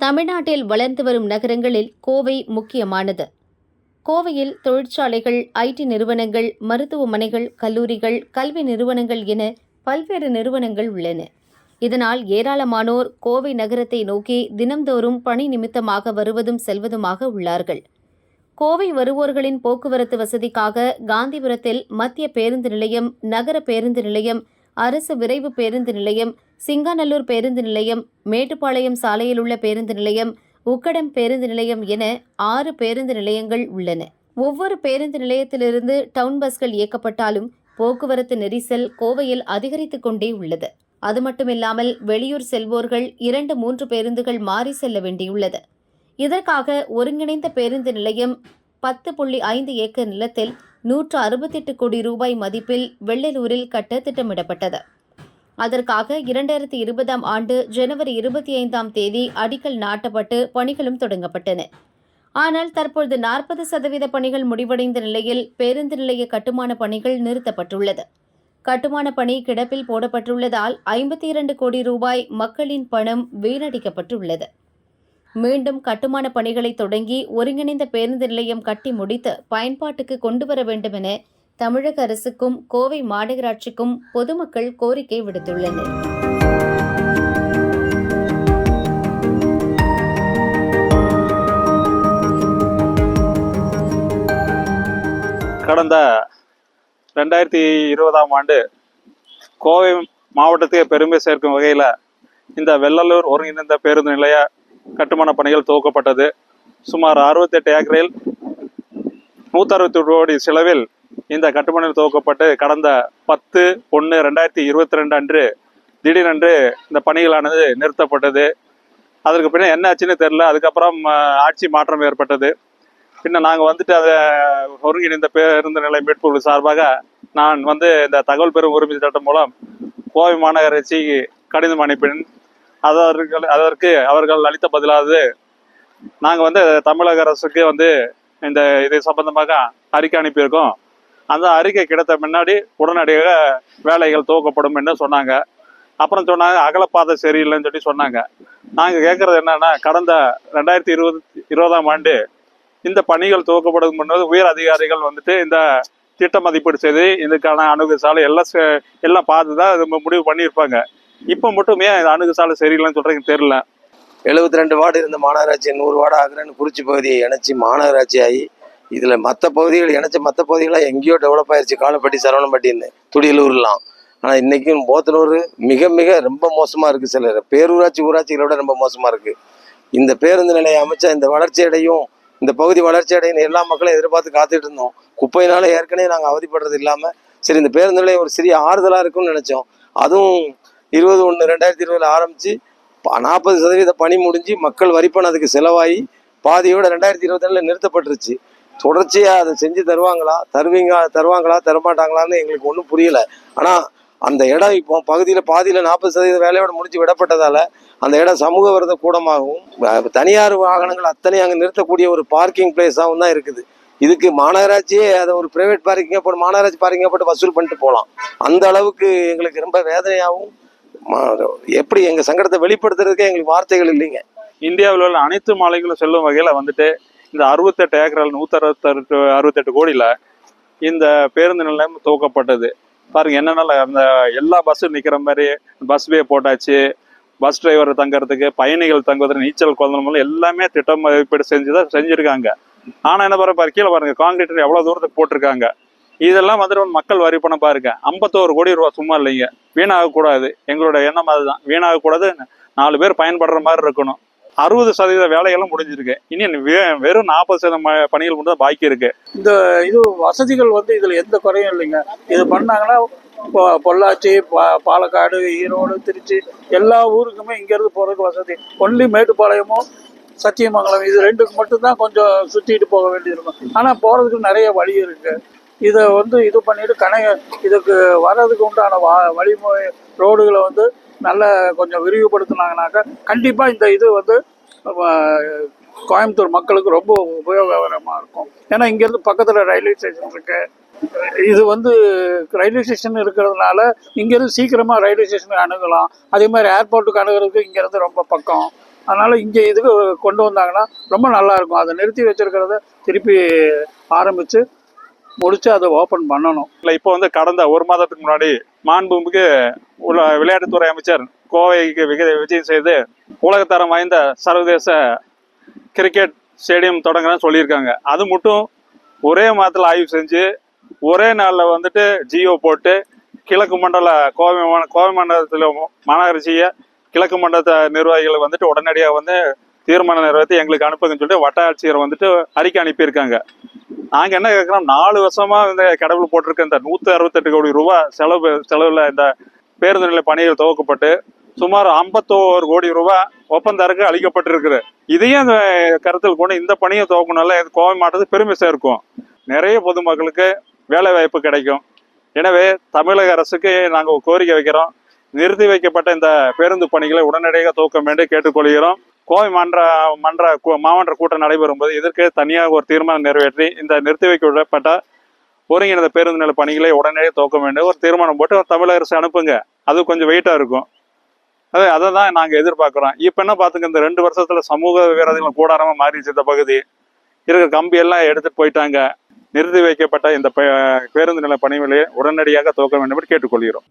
தமிழ்நாட்டில் வளர்ந்து வரும் நகரங்களில் கோவை முக்கியமானது. கோவையில் தொழிற்சாலைகள் ஐடி நிறுவனங்கள் மருத்துவமனைகள் கல்லூரிகள் கல்வி நிறுவனங்கள் என பல்வேறு நிறுவனங்கள் உள்ளன. இதனால் ஏராளமானோர் கோவை நகரத்தை நோக்கி தினம்தோறும் பணி நிமித்தமாக வருவதும் செல்வதுமாக உள்ளார்கள். கோவை வருவோர்களின் போக்குவரத்து வசதிக்காக காந்திபுரத்தில் மத்திய பேருந்து நிலையம் நகர பேருந்து நிலையம் அரசு விரைவு பேருந்து நிலையம் சிங்காநல்லூர் பேருந்து நிலையம் மேட்டுப்பாளையம் சாலையில் உள்ள பேருந்து நிலையம் உக்கடம் பேருந்து நிலையம் என ஆறு பேருந்து நிலையங்கள் உள்ளன. ஒவ்வொரு பேருந்து நிலையத்திலிருந்து டவுன் பஸ்கள் இயக்கப்பட்டாலும் போக்குவரத்து நெரிசல் கோவையில் அதிகரித்துக் கொண்டே உள்ளது. அது மட்டுமில்லாமல் வெளியூர் செல்வோர்கள் இரண்டு மூன்று பேருந்துகள் மாறி செல்ல வேண்டியுள்ளது. இதற்காக ஒருங்கிணைந்த பேருந்து நிலையம் பத்து புள்ளி ஐந்து ஏக்கர் நிலத்தில் நூற்று அறுபத்தெட்டு கோடி ரூபாய் மதிப்பில் வெள்ளலூரில் கட்ட திட்டமிடப்பட்டது. அதற்காக இரண்டாயிரத்தி இருபதாம் ஆண்டு ஜனவரி இருபத்தி ஐந்தாம் தேதி அடிக்கல் நாட்டப்பட்டு பணிகளும் தொடங்கப்பட்டன. ஆனால் தற்பொழுது நாற்பது சதவீத பணிகள் முடிவடைந்த நிலையில் பேருந்து நிலைய கட்டுமான பணிகள் நிறுத்தப்பட்டுள்ளது. கட்டுமான பணி கிடப்பில் போடப்பட்டுள்ளதால் ஐம்பத்தி இரண்டு கோடி ரூபாய் மக்களின் பணம் வீணடிக்கப்பட்டுள்ளது. மீண்டும் கட்டுமான பணிகளை தொடங்கி ஒருங்கிணைந்த பேருந்து நிலையம் கட்டி முடித்து பயன்பாட்டுக்கு கொண்டு வர வேண்டும் என தமிழக அரசுக்கும் கோவை மாநகராட்சிக்கும் பொதுமக்கள் கோரிக்கை விடுத்துள்ளனர். கடந்த ரெண்டாயிரத்தி இருபதாம் ஆண்டு கோவை மாவட்டத்துக்கு பெருமை சேர்க்கும் வகையில் இந்த வெள்ளலூர் ஒருங்கிணைந்த பேருந்து நிலைய கட்டுமான பணிகள் துவக்கப்பட்டது. சுமார் அறுபத்தெட்டு ஏக்கரில் நூற்றறுபத்தி கோடி செலவில் இந்த கட்டுமானம் துவக்கப்பட்டு கடந்த பத்து ஒன்று ரெண்டாயிரத்தி இருபத்தி ரெண்டு அன்று திடீரென்று இந்த பணிகளானது நிறுத்தப்பட்டது. அதற்கு பின்ன என்ன ஆச்சுன்னு தெரில அதுக்கப்புறம் ஆட்சி மாற்றம் ஏற்பட்டது. பின்ன நாங்கள் வந்துட்டு அதை ஒருங்கிணைந்த பேருந்து நிலை மீட்பு சார்பாக நான் வந்து இந்த தகவல் பெறும் உரிமை சட்டம் மூலம் கோவை மாநகராட்சிக்கு கடிதம் அனுப்பினேன். அதற்கு அதற்கு அவர்கள் அளித்த பதிலாவது நாங்கள் வந்து தமிழக அரசுக்கு வந்து இந்த இது சம்பந்தமாக அறிக்கை அனுப்பியிருக்கோம். அந்த அறிக்கை கிடைத்த முன்னாடி உடனடியாக வேலைகள் துவக்கப்படும் என்று சொன்னாங்க. அப்புறம் சொன்னாங்க அகலப்பாதை சரியில்லைன்னு சொல்லி சொன்னாங்க. நாங்கள் கேட்குறது என்னன்னா கடந்த ரெண்டாயிரத்தி இருபது இருபதாம் ஆண்டு இந்த பணிகள் துவக்கப்படும் முன்னது உயர் அதிகாரிகள் வந்துட்டு இந்த திட்ட மதிப்பீடு செய்து இதுக்கான அணுகு சாலை எல்லாம் செ- எல்லாம் பார்த்து தான் இது முடிவு பண்ணியிருப்பாங்க. இப்போ மட்டுமே இந்த அணுகு சாலை சரியில்லைன்னு சொல்கிறீங்க தெரியல. எழுபத்தி ரெண்டு வார்டு இருந்த மாநகராட்சி நூறு வார்டு ஆகிறேன்னு குறிச்சி பகுதியை இணைச்சி மாநகராட்சி ஆகி இதில் மற்ற பகுதிகள் இணைச்ச மற்ற பகுதிகளாக எங்கேயோ டெவலப் ஆயிடுச்சு காலப்பட்டி சரவணம்பட்டின்னு துடியலூர்லாம். ஆனால் இன்றைக்கும் போத்தனூர் மிக மிக ரொம்ப மோசமாக இருக்குது சிலர். பேரூராட்சி ஊராட்சிகளை விட ரொம்ப மோசமாக இருக்குது இந்த பேருந்து நிலையம் அமைச்சா இந்த வளர்ச்சி அடையும் இந்த பகுதி வளர்ச்சி அடையும் எல்லா மக்களும் எதிர்பார்த்து காத்துட்டு இருந்தோம். குப்பையினால ஏற்கனவே நாங்கள் அவதிப்படுறது இல்லாமல் சரி இந்த பேருந்து நிலையம் ஒரு சிறிய ஆறுதலாக இருக்கும்னு நினச்சோம். அதுவும் இருபது ஒன்று ரெண்டாயிரத்தி இருபதில் ஆரம்பித்து நாற்பது சதவீத பணி முடிஞ்சு மக்கள் வரிப்பணம் அதுக்கு செலவாகி பாதியோட ரெண்டாயிரத்தி இருபத்தி நிறுத்தப்பட்டுருச்சு. தொடர்ச்சியாக அதை செஞ்சு தருவாங்களா? தருவீங்க தருவாங்களா? தரமாட்டாங்களான்னு எங்களுக்கு ஒன்றும் புரியல. ஆனால் அந்த இடம் இப்போ பகுதியில் பாதியில் நாற்பது சதவீத வேலையோட முடிஞ்சு விடப்பட்டதால் அந்த இடம் சமூக விரத கூடமாகவும் தனியார் வாகனங்கள் அத்தனை அங்கே நிறுத்தக்கூடிய ஒரு பார்க்கிங் பிளேஸாகவும் தான் இருக்குது. இதுக்கு மாநகராட்சியே அதை ஒரு பிரைவேட் பார்க்கிங்காக போட்டு மாநகராட்சி பார்க்கிங்காக போட்டு வசூல் பண்ணிட்டு போகலாம். அந்த அளவுக்கு எங்களுக்கு ரொம்ப வேதனையாகவும் எப்படி எங்கள் சங்கடத்தை வெளிப்படுத்துறதுக்கே எங்களுக்கு வார்த்தைகள் இல்லைங்க. இந்தியாவில் உள்ள அனைத்து மாலைகளும் செல்லும் வகையில் வந்துட்டு இந்த அறுபத்தெட்டு ஏக்கரால் நூற்றி அறுபத்தெட்டு அறுபத்தெட்டு கோடியில் இந்த பேருந்து நிலையம் துவக்கப்பட்டது. பாருங்க என்னென்ன அந்த எல்லா பஸ்ஸும் நிற்கிற மாதிரி பஸ் வே போட்டாச்சு. பஸ் டிரைவர் தங்குறதுக்கு பயணிகள் தங்குவதற்கு நீச்சல் குழந்தை மூலம் எல்லாமே திட்டம் மதிப்பீடு செஞ்சு தான் செஞ்சுருக்காங்க. ஆனால் என்ன பாருங்க பாரு, கீழே பாருங்க காங்கிரீட் எவ்வளோ தூரத்துக்கு போட்டிருக்காங்க. இதெல்லாம் வந்துட்டு மக்கள் வரி பணம் பாருங்க ஐம்பத்தோரு கோடி ரூபா சும்மா இல்லைங்க. வீணாகக்கூடாது. எங்களோட எண்ணம் அதுதான். வீணாகக்கூடாது நாலு பேர் பயன்படுற மாதிரி இருக்கணும். அறுபது சதவீத வேலையெல்லாம் முடிஞ்சிருக்கு. இனி வே- வெறும் நாற்பது சதவீதம் பணிகள் மட்டும் தான் பாக்கி இருக்கு. இந்த இது வசதிகள் வந்து இதில் எந்த குறையும் இல்லைங்க. இது பண்ணாங்கன்னா பொள்ளாச்சி பா பாலக்காடு ஈரோடு திருச்சி எல்லா ஊருக்குமே இங்கேருந்து போகிறதுக்கு வசதி. ஒன்லி மேட்டுப்பாளையமும் சத்தியமங்கலம் இது ரெண்டுக்கு மட்டும்தான் கொஞ்சம் சுற்றிட்டு போக வேண்டியிருக்கும். ஆனால் போகிறதுக்கு நிறைய வழி இருக்கு. இதை வந்து இது பண்ணிட்டு கணக்க இதுக்கு வர்றதுக்கு உண்டான வா வழிமுறை ரோடுகளை வந்து நல்ல கொஞ்சம் விரிவுபடுத்தினாங்கனாக்கா கண்டிப்பாக இந்த இது வந்து கோயம்புத்தூர் மக்களுக்கு ரொம்ப உபயோககரமாக இருக்கும். ஏன்னா இங்கேருந்து பக்கத்தில் ரயில்வே ஸ்டேஷன் இருக்கு. இது வந்து ரயில்வே ஸ்டேஷன் இருக்கிறதுனால இங்கேருந்து சீக்கிரமாக ரயில்வே ஸ்டேஷனுக்கு அணுகலாம். அதே மாதிரி ஏர்போர்ட்டுக்கு அணுகிறதுக்கு இங்கேருந்து ரொம்ப பக்கம். அதனால் இங்கே இதுக்கு கொண்டு வந்தாங்கன்னா ரொம்ப நல்லாயிருக்கும் அதை நிறுத்தி வச்சிருக்கிறத திருப்பி ஆரம்பித்து முடிச்சு அதை ஓப்பன் பண்ணணும். இல்லை இப்போ வந்து கடந்த ஒரு மாதத்துக்கு முன்னாடி மாண்புமிகு உள்ள விளையாட்டுத்துறை அமைச்சர் கோவைக்கு விக- விஜயம் செய்து உலகத்தரம் வாய்ந்த சர்வதேச கிரிக்கெட் ஸ்டேடியம் தொடங்குறேன்னு சொல்லியிருக்காங்க. அது மட்டும் ஒரே மாதத்தில் ஆய்வு செஞ்சு ஒரே நாளில் வந்துட்டு ஜியோ போட்டு கிழக்கு மண்டல கோவை கோவை மண்டலத்தில் மாநகராட்சியை கிழக்கு மண்டல நிர்வாகிகள் வந்துட்டு உடனடியாக வந்து தீர்மானம் நிறைவேற்றி எங்களுக்கு அனுப்புங்கன்னு சொல்லிட்டு வட்ட ஆட்சியர் வந்துட்டு அறிக்கை அனுப்பியிருக்காங்க. நாங்கள் என்ன கேட்குறோம் நாலு வருஷமாக இந்த கடவுள் போட்டிருக்க இந்த நூற்றி அறுபத்தெட்டு கோடி ரூபா செலவு செலவில் இந்த பேருந்து நிலை பணிகள் துவக்கப்பட்டு சுமார் ஐம்பத்தோரு கோடி ரூபாய் ஒப்பந்தாருக்கு அளிக்கப்பட்டிருக்குது. இதையும் அந்த கருத்தில் கொண்டு இந்த பணியை துவக்கணும்ல இது கோவை மாவட்டத்துக்கு பெருமை சேர்க்கும். நிறைய பொதுமக்களுக்கு வேலை வாய்ப்பு கிடைக்கும். எனவே தமிழக அரசுக்கு நாங்கள் கோரிக்கை வைக்கிறோம். நிறுத்தி வைக்கப்பட்ட இந்த பேருந்து பணிகளை உடனடியாக துவக்க வேண்டும் கேட்டுக்கொள்கிறோம். கோவை மன்ற மன்ற மாமன்ற கூட்டம் நடைபெறும் போது இதற்கு தனியாக ஒரு தீர்மானம் நிறைவேற்றி இந்த நிறுத்தி வைக்கப்பட்ட ஒருங்கிணைந்த பேருந்து நிலை பணிகளை உடனடியாக துவக்க வேண்டும். ஒரு தீர்மானம் போட்டு தமிழக அரசு அனுப்புங்க. அது கொஞ்சம் வெயிட்டாக இருக்கும். அது அதை தான் நாங்கள் எதிர்பார்க்குறோம். இப்போ என்ன பார்த்துங்க இந்த ரெண்டு வருஷத்தில் சமூக விரோதிகள் கூடாரமாக மாறிடுச்சு இந்த பகுதி. இருக்கிற கம்பி எல்லாம் எடுத்துட்டு போயிட்டாங்க. நிறுத்தி வைக்கப்பட்ட இந்த பேருந்து நிலை பணிகளை உடனடியாக துவக்க வேண்டும் என்று கேட்டுக்கொள்கிறோம்.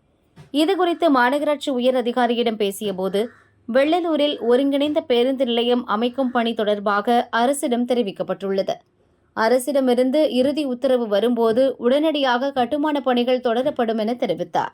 இது குறித்து மாநகராட்சி உயர் அதிகாரியிடம் பேசியபோது வெள்ளலூரில் ஒருங்கிணைந்த பேருந்து நிலையம் அமைக்கும் பணி தொடர்பாக அரசிடம் தெரிவிக்கப்பட்டுள்ளது. அரசிடமிருந்து இறுதி உத்தரவு வரும்போது உடனடியாக கட்டுமான பணிகள் தொடரப்படும் என தெரிவித்தார்.